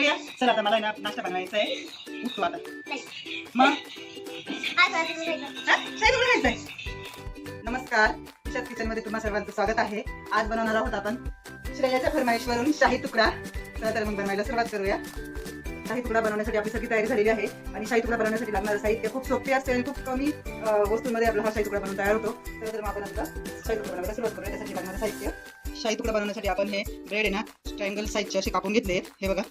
श्रेया चल आता मला ना नाश्ता बनवायचा आहे. उठतो आता. मग? शाही तुकडा खायचा आहे नमस्कार. शेत किचनमध्ये तुम्हा सर्वांचं स्वागत आहे. आज बनवणार आहोत आपण श्रेयाच्या फरमाईशवरून शाही तुकडा. चला तर मग बनवायला सुरुवात करूया. शाही तुकडा बनवण्यासाठी आपली सगळी तयारी झालेली आहे. आणि शाही तुकडा बनवण्यासाठी लागणारं साहित्य खूप सोपे असते आणि खूप कमी वस्तूंमध्ये आपला हा शाही तुकडा बनवून तयार होतो. तर तर मग आपण आता शाही तुकडा बनवायला सुरुवात करूया. त्यासाठी लागणारं साहित्य. शाही तुकडा बनवण्यासाठी आपण हे ब्रेड आहे ना ट्रायंगल साईजचे असे कापून घेतले. हे बघा.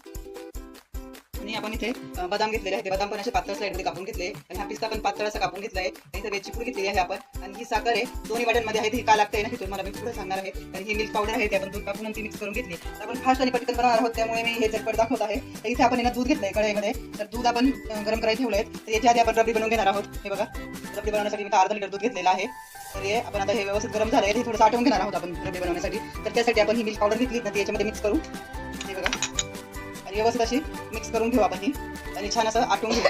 आणि आपण इथे बदाम घेतलेले आहे ते बदाम पण असे पातळ स्लाइड कापून घेतले. आणि हा पिस्ता पण पातळ असा कापून घेतला आहे आणि इथे वेलची पूड घेतलेली आहे आपण. आणि ही साखर आहे. दोन्ही वाट्यांमध्ये आहे. ती का लागते ना हे तुम्हाला मी पुढे सांगणार आहे. आणि ही मिल्क पावडर आहे. ते आपण दूध टाकून आणि ती मिक्स करून घेतली. आपण फास्ट आणि पटकन बनवणार आहोत. त्यामुळे मी हे झटपट दाखवत आहे. तर इथे आपण दूध घेतलंय कढाईमध्ये. तर दूध आपण गरम करायला ठेवलंय. तर याच्या आधी आपण रबडी बनवून घेणार आहोत. हे बघा. रबडी बनवण्यासाठी मी अर्धा लिटर दूध घेतलेलं आहे. तर हे आपण आता हे व्यवस्थित गरम झालंय. हे थोडं साठवून घेणार आहोत आपण रबडी बनवण्यासाठी. तर त्यासाठी आपण ही मिल्क पावडर घेतली. तर याच्यामध्ये मिक्स करू. आणि व्यवस्थित अशी मिक्स करून घेऊ आपण ही. आणि छान असं आटवून घेऊ.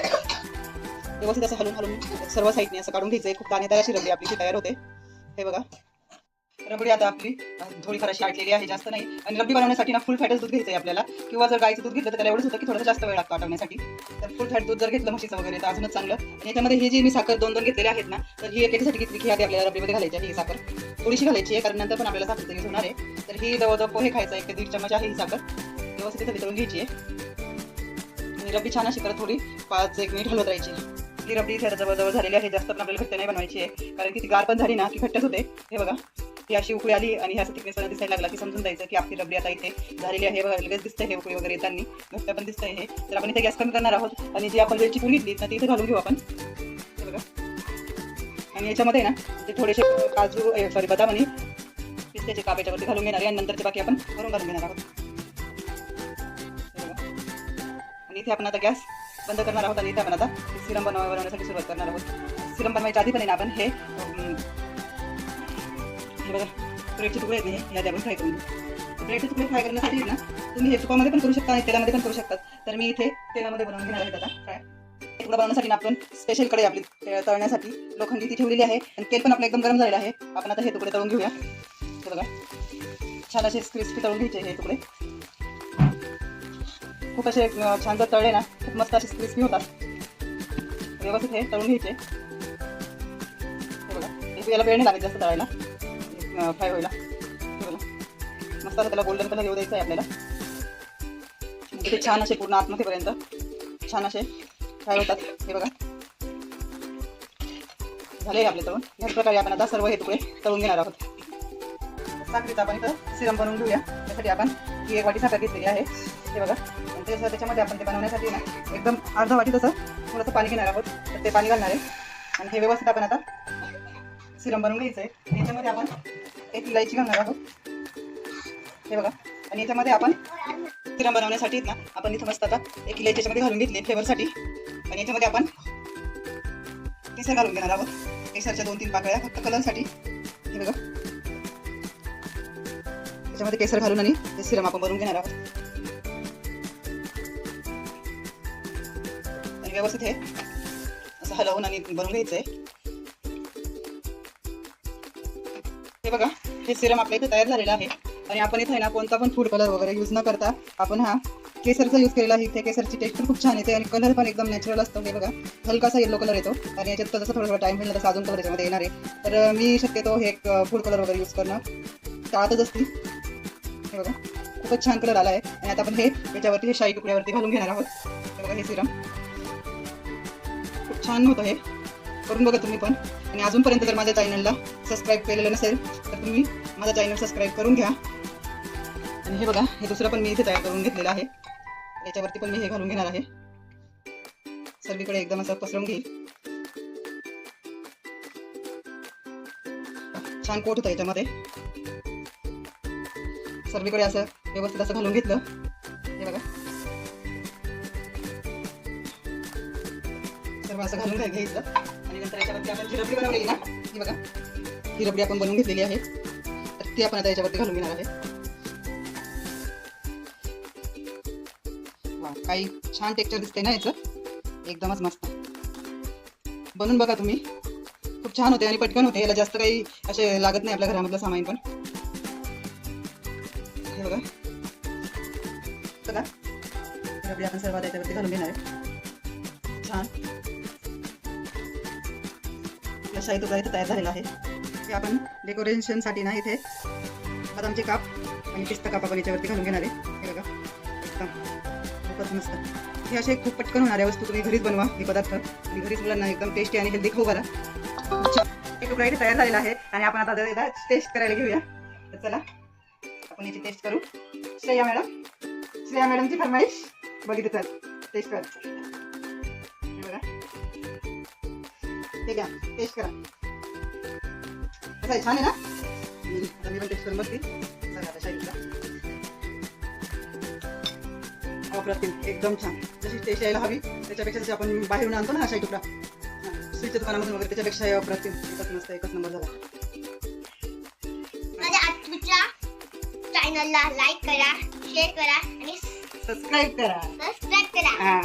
व्यवस्थित असं हलून हलून सर्व साईडने असं काढून घ्यायचं. खूप दाणेदार अशी रबडी आपली तयार होते. हे बघा. रबडी आता आपली थोडी फार अशी आटलेली आहे जास्त नाही. आणि रबडी बनवण्यासाठी ना फुल फॅटच दूध घ्यायचं आहे आपल्याला. किंवा जर गायचं दूध घेतलं तर त्याला एवढंच होतं की थोडंसं जास्त वेळ लागतो आटवण्यासाठी. तर फुल फॅट दूध जर घेतलं म्हशीचं वगैरे तर अजूनच चांगलं. आणि याच्यामध्ये हे जे मी साखर दोन दोन घेतलेले आहेत ना तर ही एक याच्यासाठी घेतली की आधी आपल्याला रबडीमध्ये घालायची आहे ही साखर. थोडीशी घालायची आहे कारण नंतर पण आपल्याला साखर तरी होणार आहे. तर ही जवळजवळ पोहे खायचं एक ते दीड चमच आहे ही साखर. व्यवस्थित इथे वितळून घ्यायची आहे. आणि रबडी छान अशी करत थोडी पाच एक मिनिट हलवत राहायची. ही रबडी इथे जवळजवळ झालेली आहे जास्त पण आपल्याला घट्ट नाही बनवायची आहे. कारण की ती गार पण झाली ना की घट्टच होते. हे बघा ती अशी उकळी आली आणि ह्या थिकनेस दिसायला लागला की समजून जायचं की आपली रबडी आता इथे झालेली आहे. बघा लगेच दिसतंय हे उकळी वगैरे येताना. घट्ट पण दिसतंय हे. तर आपण इथे गॅस कमी करणार आहोत. आणि जी आपण वेळची पूड घेतली ना ती इथे घालून घेऊ आपण. हे बघा. आणि याच्यामध्ये ना ते थोडेसे काजू सॉरी बदाम आणि पिस्त्याचे काप याच्यावरती घालून घेणार आहे. आणि नंतरचे बाकी आपण भरून घालून घेणार आहोत. इथे आपण आता गॅस बंद करणार आहोत आणि इथे आपण आता सिरम बनवा बनवण्यासाठी सुरुवात करणार आहोत. सिरम बनवायच्या आधी पण ना आपण हे बघा ब्रेडचे तुकडे आहेत ना हे याआधी आपण फ्राय करून ब्रेडचे तुकडे फ्राय करण्यासाठी ना तुम्ही हे तुपामध्ये पण करू शकता आणि तेलामध्ये पण करू शकतात तर मी इथे तेलामध्ये बनवून घेणार आहे आता फ्राय तुकडा बनवण्यासाठी आपण स्पेशलकडे आपली तळण्यासाठी लोखंडी ती ठेवलेली आहे आणि तेल पण आपलं एकदम गरम झालेलं आहे. आपण आता हे तुकडे तळून घेऊया. हे बघा. छान असे क्रिस्पी तळून घ्यायचे हे तुकडे. खूप असे छान जर तळले ना खूप मस्त असे क्रिस्पी होतात. व्यवस्थित हे तळून घ्यायचे. हे बघा हे याला वेळ नाही लागेल जास्त तळायला. फ्राय व्हायला. बघा. मस्त असं त्याला गोल्डन कलर येऊ द्यायचा आहे आपल्याला. म्हणजे ते छान असे पूर्ण आतमध्येपर्यंत छान असे फ्राय होतात. हे बघा. झाले आपले तळून. याच प्रकारे आपण आता सर्व हे तुकडे तळून घेणार आहोत. साखरेचा आपण इथं सिरम बनवून घेऊया. त्यासाठी आपण ही एक वाटी साखर घेतलेली आहे. हे बघा. आणि ते त्याच्यामध्ये आपण ते बनवण्यासाठी ना एकदम अर्धा वाटी तसं थोडंसं पाणी घेणार आहोत. तर ते पाणी घालणार आहे. आणि हे व्यवस्थित आपण आता सिरम बनवून घ्यायचं आहे. याच्यामध्ये आपण एक इलायची घालणार आहोत. हे बघा. आणि याच्यामध्ये आपण सिरम बनवण्यासाठी ना आपण इथं मस्त आता एक इलायची याच्यामध्ये घालून घेतली फ्लेवरसाठी आणि याच्यामध्ये आपण केसर घालून घेणार आहोत. केसरच्या दोन तीन पाकळ्या फक्त कलरसाठी. हे बघा. त्याच्यामध्ये केसर घालून आणि ते सिरम आपण बनवून घेणार आहोत. व्यवस्थित हे असं हलवून आणि बनवून आहे हे बघा हे सिरम आपल्या इथे तयार झालेलं आहे. आणि आपण इथे ना कोणता पण फूड कलर वगैरे यूज न करता आपण हा केसरचा यूज केलेला आहे. इथे केसरची टेस्ट पण खूप छान येते आणि कलर पण एकदम नॅचरल असतो. हे बघा हलकासा येलो कलर येतो. आणि याच्यात जसं थोडं टाइम मिळणार तसं अजून कलर याच्यामध्ये येणार आहे. तर मी शक्यतो हे फूड कलर वगैरे यूज करणं टाळतच असतील. हे बघा खूपच छान कलर आला आहे आणि आता आपण हे याच्यावरती हे शाही तुकड्यावरती घालून घेणार आहोत. हे बघा हे सिरम छान होतं हे करून बघा तुम्ही पण. आणि अजूनपर्यंत जर माझ्या चॅनलला सबस्क्राईब केलेलं नसेल तर तुम्ही माझा चॅनल सबस्क्राईब करून घ्या. आणि हे बघा हे दुसरं पण मी इथे तयार करून घेतलेलं आहे. याच्यावरती पण मी हे घालून घेणार आहे. सर्वीकडे एकदम असं पसरवून घेईल. छान कोट होतं याच्यामध्ये. सर्वीकडे असं व्यवस्थित असं घालून घेतलं. सर्व असं घालून घ्याय- घ्यायचं. आणि नंतर याच्यावरती आपण जी रबडी ना ही बघा. ही रबडी आपण बनवून घेतलेली आहे. तर ती आपण आता याच्यावरती घालून घेणार आहे. वा काही छान टेक्चर दिसते ना याचं? एकदमच मस्त. बनवून बघा तुम्ही. खूप छान होते आणि पटकन होते याला जास्त काही असे लागत नाही आपल्या घरामधलं सामान पण. हे बघा. बघा. रबडी आपण सर्वात याच्यावरती घालून घेणार आहे. छान. आपला शाही तुकडा इथे तयार झालेला आहे. हे आपण डेकोरेशनसाठी ना इथे बदामचे काप आणि पिस्ता काप आपण याच्यावरती घालून घेणार आहे. हे बघा एकदम खूपच मस्त. हे असे खूप पटकन होणाऱ्या वस्तू तुम्ही घरीच बनवा हे पदार्थ. आणि घरीच मुलांना एकदम टेस्टी आणि हेल्दी खाऊ घाला. एक तुकडा इथे तयार झालेला आहे आणि आपण आता एकदा टेस्ट करायला घेऊया. तर चला आपण याची टेस्ट करू. श्रेया मॅडम श्रेया मॅडमची फरमाईश बघितलं तर टेस्ट कर. ठीक आहे टेस्ट करा. कसं आहे छान आहे ना? आता मी पण टेस्ट करून बघते. अप्रतिम एकदम छान. जशी टेस्ट यायला हवी त्याच्यापेक्षा जशी आपण बाहेरून आणतो ना हा शाही तुकडा स्वीटच्या दुकानामधून वगैरे त्याच्यापेक्षा हे अप्रतिम एकच मस्त एकच नंबर झाला. चॅनलला लाईक करा शेअर करा आणि सबस्क्राईब करा. सबस्क्राईब करा. हा.